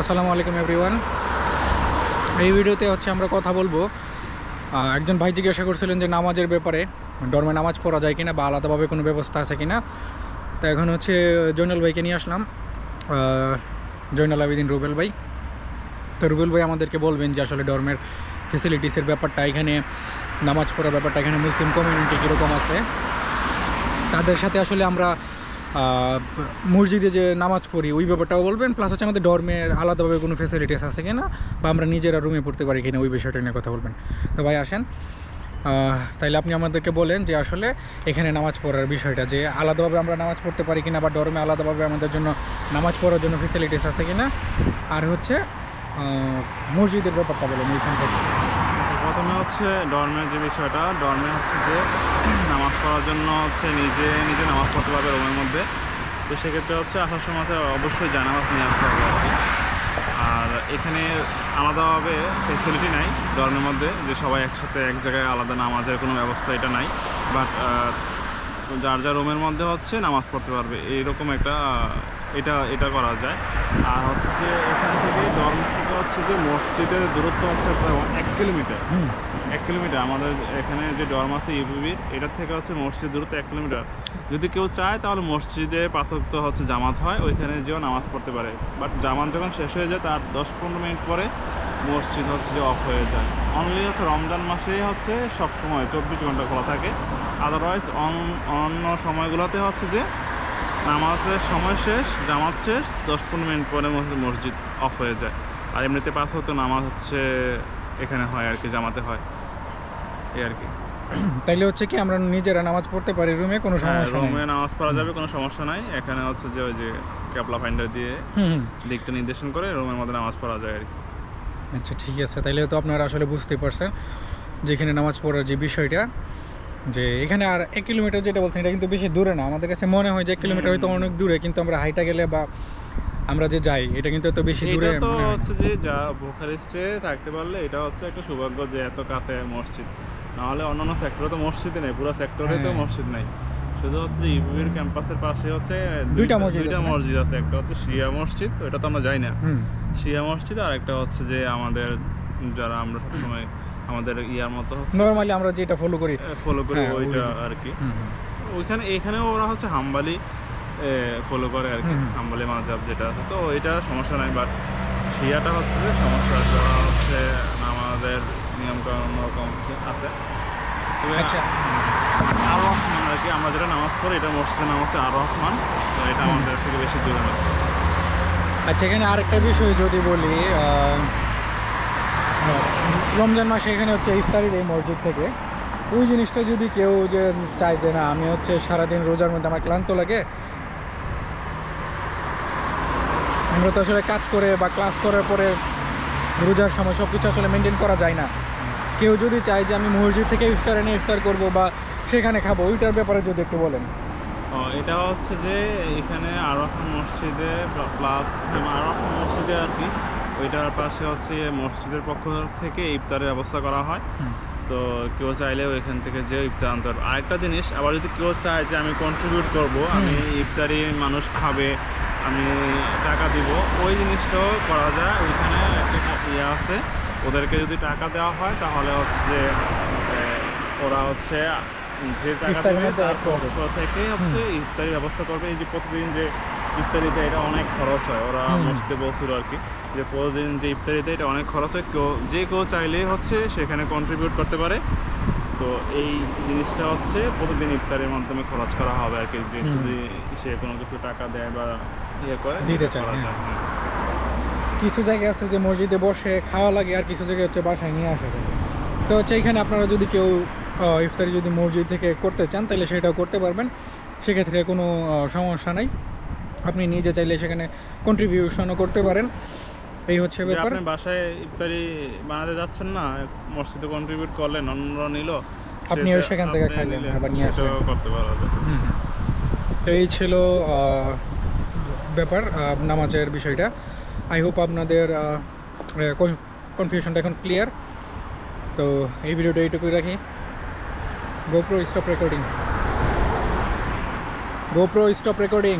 আসসালামু আলাইকুম, এভরিওয়ান। এই ভিডিওতে হচ্ছে আমরা কথা বলব একজন ভাই জিজ্ঞাসা করছিলেন যে নামাজের ব্যাপারে ডরমে নামাজ পড়া যায় কিনা বা আলাদাভাবে কোনো ব্যবস্থা আছে কিনা। তো এখন হচ্ছে জৈনাল ভাইকে নিয়ে আসলাম। জৈনাল আবেদিন রুবেল ভাই। তো রুবেল ভাই আমাদেরকে বলবেন যে আসলে ডরমের ফেসিলিটিসের ব্যাপারটা এখানে, নামাজ পড়ার ব্যাপারটা এখানে মুসলিম কমিউনিটি কীরকম আছে। তাদের সাথে আসলে আমরা মসজিদে যে নামাজ পড়ি, ওই ব্যাপারটাও বলবেন? প্লাস হচ্ছে আমাদের ডর্মের আলাদাভাবে কোনো ফেসিলিটিস আছে কিনা? বা আমরা নিজেরা রুমে পড়তে পারি কিনা, ওই বিষয়টা নিয়ে কথা বলবেন। তো ভাই, আসেন। তাইলে আপনি আমাদেরকে বলেন যে আসলে এখানে নামাজ পড়ার বিষয়টা, যে আলাদাভাবে আমরা নামাজ পড়তে পারি কিনা বা ডরমে আলাদাভাবে আমাদের জন্য নামাজ পড়ার জন্য ফেসিলিটিস আছে কিনা? আর হচ্ছে মসজিদের ব্যাপারটা বলেন এইখান থেকে। প্রথমে হচ্ছে ডর্মের যে বিষয়টা ডর্মে হচ্ছে যে নামাজ পড়ার জন্য হচ্ছে নিজে নিজে নামাজ পড়তে পারবে রুমের মধ্যে। তো সেক্ষেত্রে হচ্ছে আসার সময় হচ্ছে অবশ্যই জানামাজ নিয়ে আসতে হবে আর এখানে আলাদাভাবে ফেসিলিটি নাই ডর্মের মধ্যে, যে সবাই একসাথে এক জায়গায় আলাদা নামাজের কোনো ব্যবস্থা এটা নাই। বাট যার যার রুমের মধ্যে হচ্ছে নামাজ পড়তে পারবে, এইরকম একটা এটা এটা করা যায়। আর হচ্ছে যে এখান থেকে ডর্ম থেকে হচ্ছে যে মসজিদের দূরত্ব হচ্ছে প্রায় এক কিলোমিটার। এক কিলোমিটার। আমাদের এখানে যে ডর্ম আছে ইউপিবির এটার থেকে হচ্ছে মসজিদ দূরত্ব এক কিলোমিটার। যদি কেউ চায় তাহলে মসজিদে পাঁচক্ত হচ্ছে জামাত হয় ওইখানে যেও নামাজ পড়তে পারে। বাট জামাত যখন শেষ হয়ে যায় তার দশ পনেরো মিনিট পরে মসজিদ হচ্ছে যে অফ হয়ে যায়। অনলি হচ্ছে রমজান মাসেই হচ্ছে সব সময় চব্বিশ ঘণ্টা খোলা থাকে। আদারওয়াইজ অন্য সময়গুলোতে হচ্ছে যে নামাজের সময় শেষ জামাত শেষ দশ পনেরো মিনিট পরে মসজিদ- অফ হয়ে যায়। আর এমনিতে পাঁচ হতো নামাজ হচ্ছে এখানে হয় আর কি জামাতে হয়। এই আর কি। তাইলে হচ্ছে কি আমরা নিজেরা নামাজ পড়তে পারি রুমে কোনো সমস্যা নেই? রুমে নামাজ পড়া যাবে কোনো সমস্যা নাই। এখানে হচ্ছে যে ওই যে ক্যাপলা ফাইন্ডার দিয়ে দিকটা নির্দেশন করে রুমের মধ্যে নামাজ পড়া যায় আর কি। আচ্ছা ঠিক আছে। তাইলে তো আপনারা আসলে বুঝতেই পারছেন যেখানে নামাজ পড়ার যে বিষয়টা। যে এখানে আর এক কিলোমিটার যেটা বলছেন এটা কিন্তু বেশি দূরে না। আমাদের কাছে মনে হয় যে এক কিলোমিটার হয়তো অনেক দূরে কিন্তু আমরা হাইটা গেলে বা আমরা যে যাই এটা কিন্তু এত বেশি দূরে এটা তো হয়। হচ্ছে যে যা বুখারেস্টে থাকতে পারলে এটা হচ্ছে একটা সৌভাগ্য যে এত কাছে মসজিদ। নাহলে অন্যান্য সেক্টরে তো মসজিদে নেই পুরো সেক্টরে তো হ্যাঁ। মসজিদ নাই। শুধু হচ্ছে যে ইউপির ক্যাম্পাসের পাশে হচ্ছে দুইটা মসজিদ দুইটা মসজিদ আছে একটা হচ্ছে শিয়া মসজিদ ওটা তো আমরা যাই না। শিয়া মসজিদ আর একটা হচ্ছে যে আমাদের যারা আমরা সবসময় আমাদের ইয়ার মতো হচ্ছে নর্মালি আমরা যেটা ফলো করি ফলো করি হ্যাঁ, ওইটা আর কি। ওইখানে এখানেও ওরা হচ্ছে হাম্বালি ফলো করে আর কি। হুম। হাম্বালি মাজাব যেটা আছে তো এটা সমস্যা নাই বাট শিয়াটা হচ্ছে যে সমস্যা যারা হচ্ছে আমাদের নিয়ম কানুন অন্যরকম হচ্ছে আছে। আচ্ছা। আর রহমান আর কি আমরা যেটা নামাজ পড়ি এটা মসজিদের নাম হচ্ছে আর রহমান তো এটা আমাদের থেকে বেশি দূরে না। আচ্ছা এখানে আরেকটা বিষয় যদি বলি রমজান মাসে এখানে হচ্ছে ইফতারি দেয় মসজিদ থেকে। ওই জিনিসটা যদি কেউ যে চায় যে না, আমি হচ্ছে সারাদিন রোজার মধ্যে আমার ক্লান্ত লাগে, আমরা তো আসলে কাজ করে বা ক্লাস করার পরে রোজার সময় সব কিছু আসলে মেনটেন করা যায় না। কেউ যদি চায় যে আমি মসজিদ থেকে ইফতার এনে ইফতার করব বা সেখানে খাব, ওইটার ব্যাপারে যদি একটু বলেন। এটা হচ্ছে যে এখানে আরহাম মসজিদে প্লাস আরহাম মসজিদে আর কি ওইটার পাশে হচ্ছে মসজিদের পক্ষ থেকে ইফতারের ব্যবস্থা করা হয়। তো কেউ চাইলে ওইখান থেকে যে ইফতার আনতে পারবে। আরেকটা জিনিস আবার যদি কেউ চায় যে আমি কন্ট্রিবিউট করব আমি ইফতারি মানুষ খাবে আমি টাকা দিব ওই জিনিসটাও করা যায়। ওইখানে একটা ইয়ে আছে ওদেরকে যদি টাকা দেওয়া হয় তাহলে হচ্ছে যে ওরা হচ্ছে যে টাকা থেকে হচ্ছে ইফতারি ব্যবস্থা করবে। এই যে প্রতিদিন যে ইফতারিতে এটা অনেক খরচ হয় ওরা। মসজিদে বলছিল আর কি যে প্রতিদিন যে ইফতারিতে এটা অনেক খরচ হয়। কেউ যে কেউ চাইলেই হচ্ছে সেখানে কন্ট্রিবিউট করতে পারে। তো এই জিনিসটা হচ্ছে প্রতিদিন ইফতারের মাধ্যমে খরচ করা হবে আর কি। যে যদি সে কোনো কিছু টাকা দেয় বা ইয়ে করে দিতে চায়, হ্যাঁ। হ্যাঁ। কিছু জায়গায় আছে যে মসজিদে বসে খাওয়া লাগে আর কিছু জায়গায় হচ্ছে বাসায় নিয়ে আসা লাগে তো হচ্ছে এখানে আপনারা যদি কেউ ইফতারি যদি মসজিদ থেকে করতে চান তাহলে সেটাও করতে পারবেন। সেক্ষেত্রে কোনো সমস্যা নাই। আপনি নিজে চাইলে সেখানে কন্ট্রিবিউশনও করতে পারেন। এই হচ্ছে ব্যাপার। আপনি বাসায় ইফতারি বানাতে যাচ্ছেন না মসজিদে কন্ট্রিবিউট করলেন অন্যরা নিল আপনি ওই সেখান থেকে খাইলেন, আবার নিয়ে আসলেন। করতে পারা যায়। হুম হুম। তো এই ছিল ব্যাপার নামাজের বিষয়টা। আই হোপ আপনাদের কনফিউশনটা এখন ক্লিয়ার তো এই ভিডিওটা এইটুকুই রাখি। GoPro stop recording GoPro stop recording